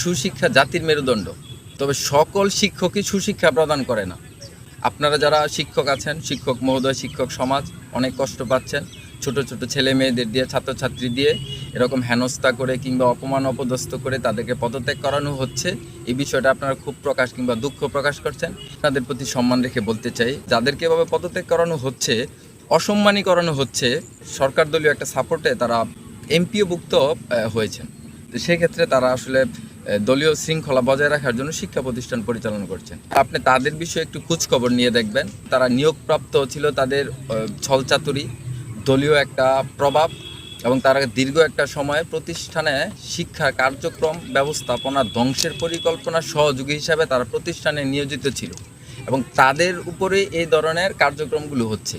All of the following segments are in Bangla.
সুশিক্ষা জাতির মেরুদণ্ড। তবে সকল শিক্ষকই সুশিক্ষা প্রদান করে না। আপনারা যারা শিক্ষক আছেন, শিক্ষক মহোদয়, শিক্ষক সমাজ, অনেক কষ্ট পাচ্ছেন। ছোট ছোট ছেলে মেয়েদের দিয়ে, ছাত্রছাত্রী দিয়ে এরকম হেনস্থা করে কিংবা অপমান, অপদস্থ করে তাদেরকে পদত্যাগ করানো হচ্ছে। এই বিষয়টা আপনারা খুব প্রকাশ কিংবা দুঃখ প্রকাশ করছেন। তাদের প্রতি সম্মান রেখে বলতে চাই, যাদেরকে এভাবে পদত্যাগ করানো হচ্ছে অসম্মানী করানো হচ্ছে, সরকার দলীয় একটা সাপোর্টে তারা এমপিওভুক্ত হয়েছেন। তো সেক্ষেত্রে তারা আসলে দলীয় শৃঙ্খলা বজায় রাখার জন্য শিক্ষা প্রতিষ্ঠান পরিচালনা করছেন। আপনি তাদের বিষয়ে একটু খোঁজ খবর নিয়ে দেখবেন। তারা নিয়োগপ্রাপ্ত ছিল তাদের ছলচাতুরি, দলীয় একটা প্রভাব এবং তারা দীর্ঘ একটা সময়ে প্রতিষ্ঠানে শিক্ষা কার্যক্রম ব্যবস্থাপনা ধ্বংসের পরিকল্পনার সহযোগী হিসাবে তারা প্রতিষ্ঠানে নিয়োজিত ছিল এবং তাদের উপরে এই ধরনের কার্যক্রমগুলো হচ্ছে।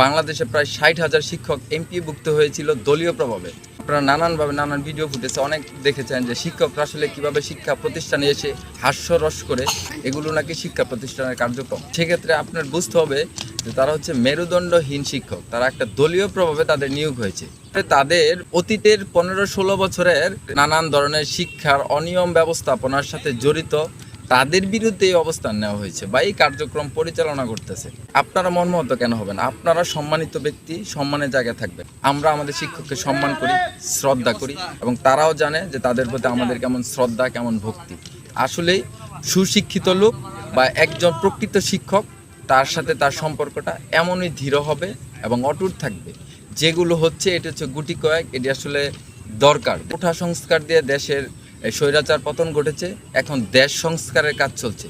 বাংলাদেশে প্রায় ষাট হাজার শিক্ষক এমপিভুক্ত হয়েছিল দলীয় প্রভাবে। আপনারা নানানভাবে নানান ভিডিও ফুটেছে অনেক দেখেছেন যে শিক্ষকরা আসলে কীভাবে শিক্ষা প্রতিষ্ঠানে এসে হাস্যরস করে এগুলো নাকি শিক্ষা প্রতিষ্ঠানের কার্যক্রম। সেক্ষেত্রে আপনার বুঝতে হবে যে তারা হচ্ছে মেরুদণ্ডহীন শিক্ষক। তারা একটা দলীয় প্রভাবে তাদের নিয়োগ হয়েছে। তাদের অতীতের পনেরো ষোলো বছরের নানান ধরনের শিক্ষার অনিয়ম ব্যবস্থাপনার সাথে জড়িত তাদের বিরুদ্ধে এই অবস্থান নেওয়া হয়েছে বা এই কার্যক্রম পরিচালনা করতেছে। আপনারা মর্মাহত কেন হবেন? আপনারা সম্মানিত ব্যক্তি, সম্মানের জায়গায় থাকবেন। আমরা আমাদের শিক্ষককে সম্মান করি, শ্রদ্ধা করি এবং তারাও জানে যে তাদের প্রতি আমাদের কেমন শ্রদ্ধা, কেমন ভক্তি। আসলেই সুশিক্ষিত লোক বা একজন প্রকৃত শিক্ষক, তার সাথে তার সম্পর্কটা এমনই দৃঢ় হবে এবং অটুট থাকবে। যেগুলো হচ্ছে, এটা হচ্ছে গুটি কয়েক, এটি আসলে দরকার। কোঠা সংস্কার দিয়ে দেশের এই স্বৈরাচার পতন ঘটেছে। এখন দেশ সংস্কারের কাজ চলছে।